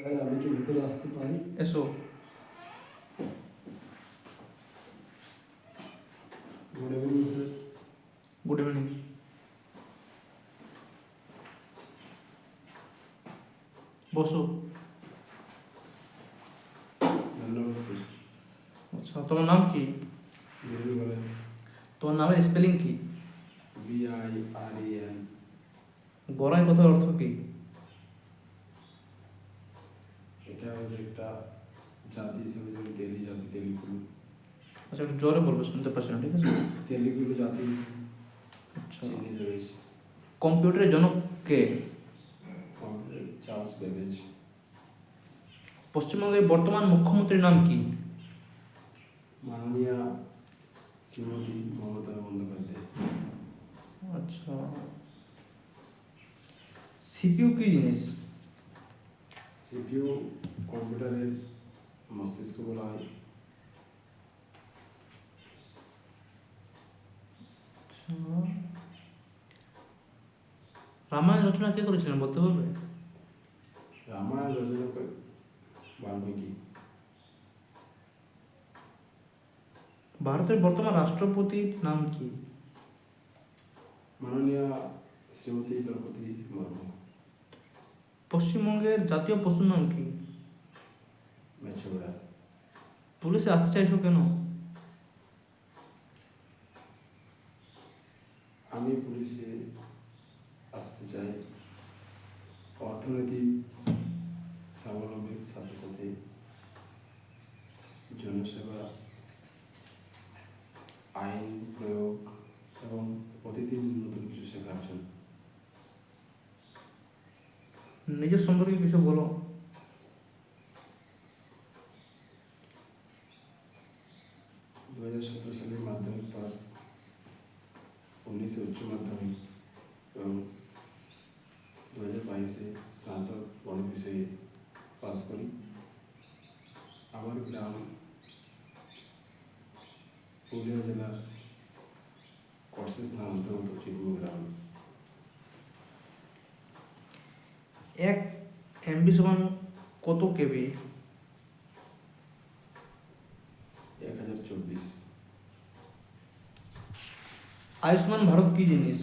আমি কি ভিতরে আসতে পারি। এসো। Good evening sir good evening বসো। ধন্যবাদ স্যার আচ্ছা তোমার নাম কি? মেরু তোমার নামের স্পেলিং কি? B I R N Garai কথার অর্থ কি? এটা একটা জাতি হিসেবে যদি তেলি জাতি তেলিগুলো আচ্ছা একটু জোরে বলবে শুনতে পাচ্ছি না ঠিক আছে? তেলিগুলো জাতি আচ্ছা। চিহ্নিত রয়েছে কম্পিউটারের জনক কে? Charles Babbage. পশ্চিমবঙ্গের বর্তমান মুখ্যমন্ত্রীর নাম কি? মাননীয়া শ্রীমতী মমতা বন্দ্যোপাধ্যায়। আচ্ছা। সিপিইউ কি জিনিস? সিপিইউ কম্পিউটারের মস্তিষ্ক বলা হয়। রামায়ণ রচনা কে করেছিলেন বলতে পারবে? রামায়ণ রচনা করে বাল্মীকি। ভারতের বর্তমান রাষ্ট্রপতির নাম কি? মাননীয়া শ্রীমতী দ্রৌপদী মুর্মু। পশ্চিমবঙ্গের জাতীয় পশুর নাম কি? মেছুরা পুলিশে আসতে চাইছো কেন? আমি পুলিশে আসতে চাই। অর্থনৈতিক স্বাবলম্বীর সাথে সাথে জনসেবা আইন প্রয়োগ এবং প্রতিদিন নতুন কিছু শেখার জন্য। নিজের সম্পর্কে কিছু বলো। হাজার সতেরো সালে মাধ্যমিক পাস উনিশে উচ্চ মাধ্যমিক এবং দু হাজার বাইশে স্নাতক গণিত বিষয়ে পাস করি আমার গ্রাম পুরুলিয়া জেলার কর্সে থানা অন্তর্গত চিটমু গ্রাম এক এমবি সমান কত কেবি আয়ুষ্মান ভারত কি জিনিস?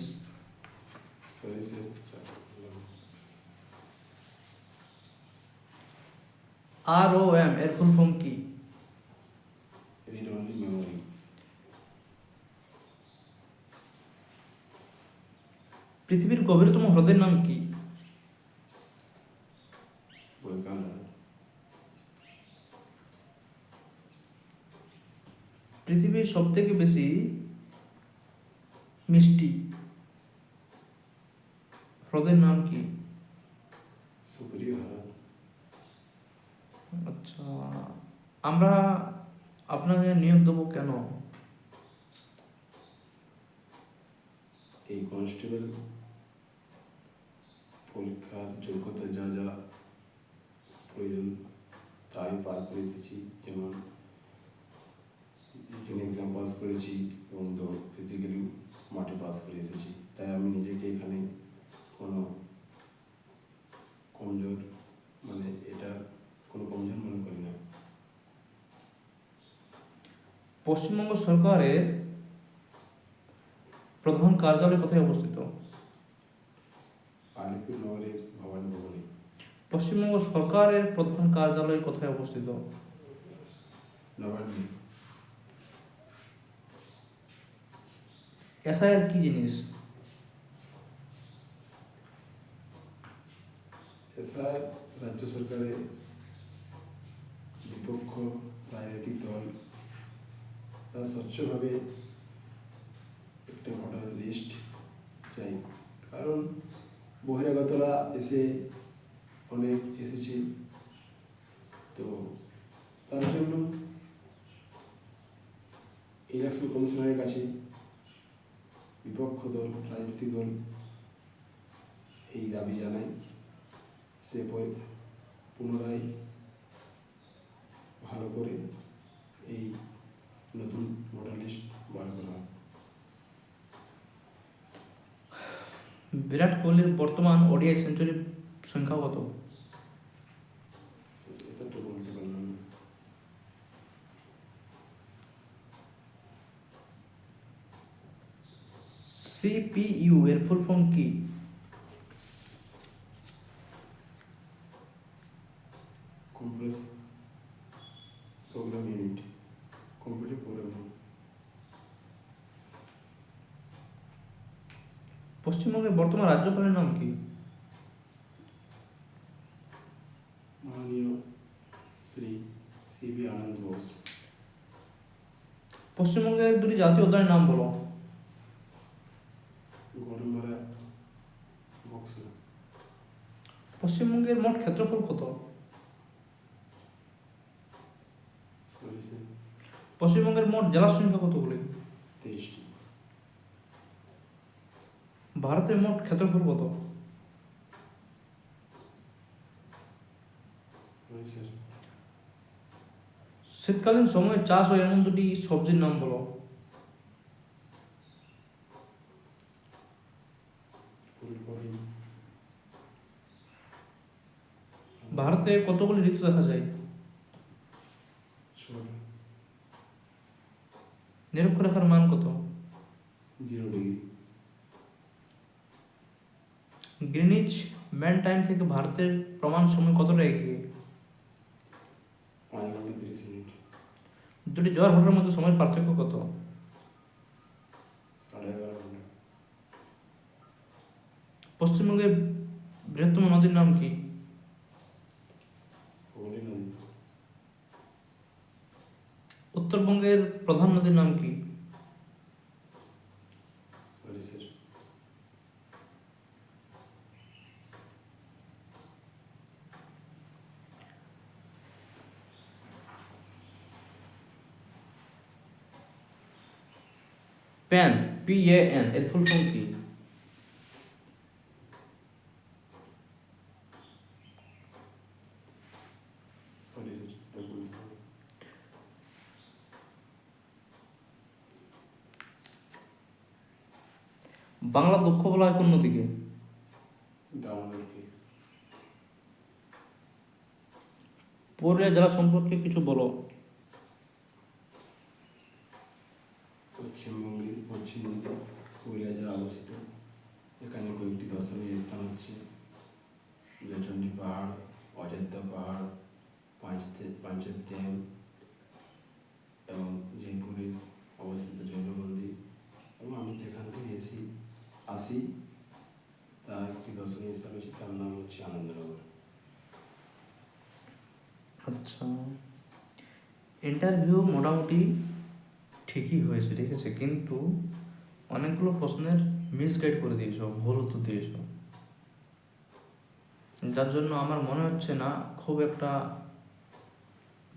আর ও এম এর ফুল ফর্ম কি? পৃথিবীর গভীরতম হ্রদের নাম কি? পৃথিবীর সব থেকে বেশি মিষ্টি। হ্রদের নাম কি? আচ্ছা আমরা আপনাকে নিয়োগ দেবো কেন? এই কনস্টেবল পরীক্ষার যোগ্যতা যা যা প্রয়োজন তাই পার করে এসেছি। যেমন এক্সাম পাস করেছি এবং দৌড় ফিজিক্যালি মাঠে পাস করে এসেছি। তাই আমি নিজেকে এখানে কোনো কমজোর মানে এটা কোনো কমজোর মনে করি না। পশ্চিমবঙ্গ সরকারের প্রধান কার্যালয় কোথায় অবস্থিত? আলিপুর নগরের ভবানী ভবনে। পশ্চিমবঙ্গ সরকারের প্রধান কার্যালয় কোথায় অবস্থিত? নবান্নে। এসআইআর কি জিনিস? এসআর রাজ্য সরকারের বিপক্ষ, রাজনৈতিক দল, তারা স্বচ্ছভাবে একটা ভোটার লিস্ট চাই। কারণ বহিরাগতরা এসে অনেক এসেছে। তো তার জন্য ইলেকশন কমিশনারের কাছে বিপক্ষ দল, রাজনৈতিক দল এই দাবি জানায় সে পুনরায় ভালো করে এই নতুন ভোটার লিস্ট বার করা। বিরাট কোহলির বর্তমান ওডিআই সেঞ্চুরির সংখ্যা কত সিপিইউ এর ফুল ফর্ম কি? Compress program unit computer program পশ্চিমবঙ্গের বর্তমান রাজ্যপালের নাম কি? মাননীয় শ্রী সিবি আনন্দ বোস। পশ্চিমবঙ্গের দুটি জাতীয় উদ্যানের নাম বলো। বক্সা পশ্চিমবঙ্গের মোট ক্ষেত্রফল কত? পশ্চিমবঙ্গের মোট জেলার সংখ্যা কতগুলি তেইশটি। ভারতের মোট ক্ষেত্রফল কত? শীতকালীন সময়ে চাষ হয় এমন দুটি সবজির নাম বলো ফুলকপি ভারতে কতগুলি ঋতু দেখা যায়? নিরক্ষরেখার মান কত? গ্রিনিচ ম্যান টাইম থেকে ভারতের প্রমাণ সময় কতটা এগিয়ে? দুটি জ্বর হঠার মধ্যে সময়ের পার্থক্য কত? পশ্চিমবঙ্গের বৃহত্তম নদীর নাম কি? উত্তরবঙ্গের প্রধান নদীর নাম কি? প্যান পি এ এন এর ফুল ফর্ম কি সরি স্যার এটা বলতে হবে। বাংলা দুঃখ বলা হয় কোন নদীকে? পুরুলিয়া জেলা সম্পর্কে কিছু বলো। পশ্চিমবঙ্গের পশ্চিম দিকে পুরুলিয়া জেলা অবস্থিত। এখানে কয়েকটি দর্শনীয় স্থান হচ্ছে। জয়চণ্ডী পাহাড়, অযোধ্যা পাহাড় পাঞ্চেত ড্যাম এবং জয়পুরে অবস্থিত জৈন মন্দির। এবং আমি যেখান থেকে এসি আসি। তা একটি দর্শনীয় স্থান তার নাম হচ্ছে আনন্দনগর। আচ্ছা। ইন্টারভিউ মোটামুটি ঠিকই হয়েছে, ঠিক আছে, কিন্তু অনেকগুলো প্রশ্নের মিসগাইড করে দিয়েছ, ভুল উত্তর দিয়েছ। যার জন্য আমার মনে হচ্ছে না খুব একটা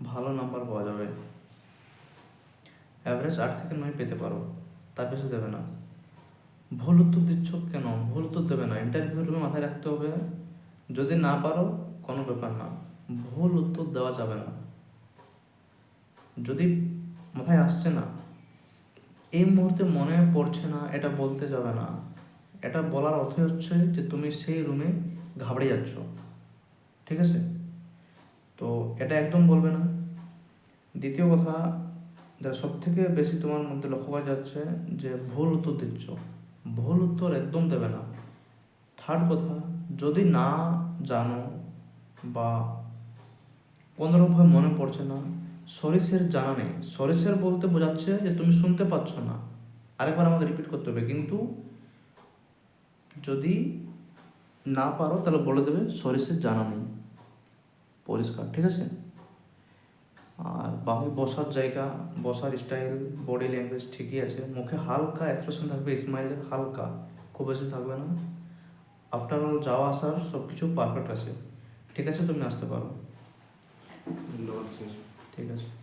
ভালো নাম্বার পাওয়া যাবে। অ্যাভারেজ আট থেকে নয় পেতে পারো, তার বেশি দেবে না। ভুল উত্তর দিচ্ছ কেন? ভুল উত্তর দেবে না। ইন্টারভিউ রুমে মাথায় রাখতে হবে, যদি না পারো, কোনো ব্যাপার না। ভুল উত্তর দেওয়া যাবে না। যদি মাথায় আসছে না, এই মুহূর্তে মনে পড়ছে না, এটা বলতে যাবে না। এটা বলার অর্থ হচ্ছে যে তুমি সেই রুমে ঘাবড়ে যাচ্ছ। ঠিক আছে? তো এটা একদম বলবে না। দ্বিতীয় কথা, যা সব থেকে বেশি তোমার মধ্যে লক্ষ্য করা যাচ্ছে যে ভুল উত্তর দিচ্ছ। ভুল উত্তর একদম দেবে না। থার্ড কথা, যদি না জানো বা কোনোরকমভাবে মনে পড়ছে না, সরিষের জানা নেই। সরিষের বলতে বোঝাচ্ছে যে তুমি শুনতে পাচ্ছ না। আরেকবার আমাকে রিপিট করতে হবে। কিন্তু যদি না পারো, তাহলে বলে দেবে সরিষের জানা নেই। পরিষ্কার, ঠিক আছে? বাকি বসার জায়গা বসার স্টাইল বডি ল্যাঙ্গুয়েজ ঠিকই আছে। মুখে হালকা এক্সপ্রেশন থাকবে স্মাইলের হালকা খুব বেশি থাকবে না। আফটার অল যাওয়া আসার সব কিছু পারফেক্ট আছে। ঠিক আছে তুমি আসতে পারো। ধন্যবাদ স্যার। ঠিক আছে।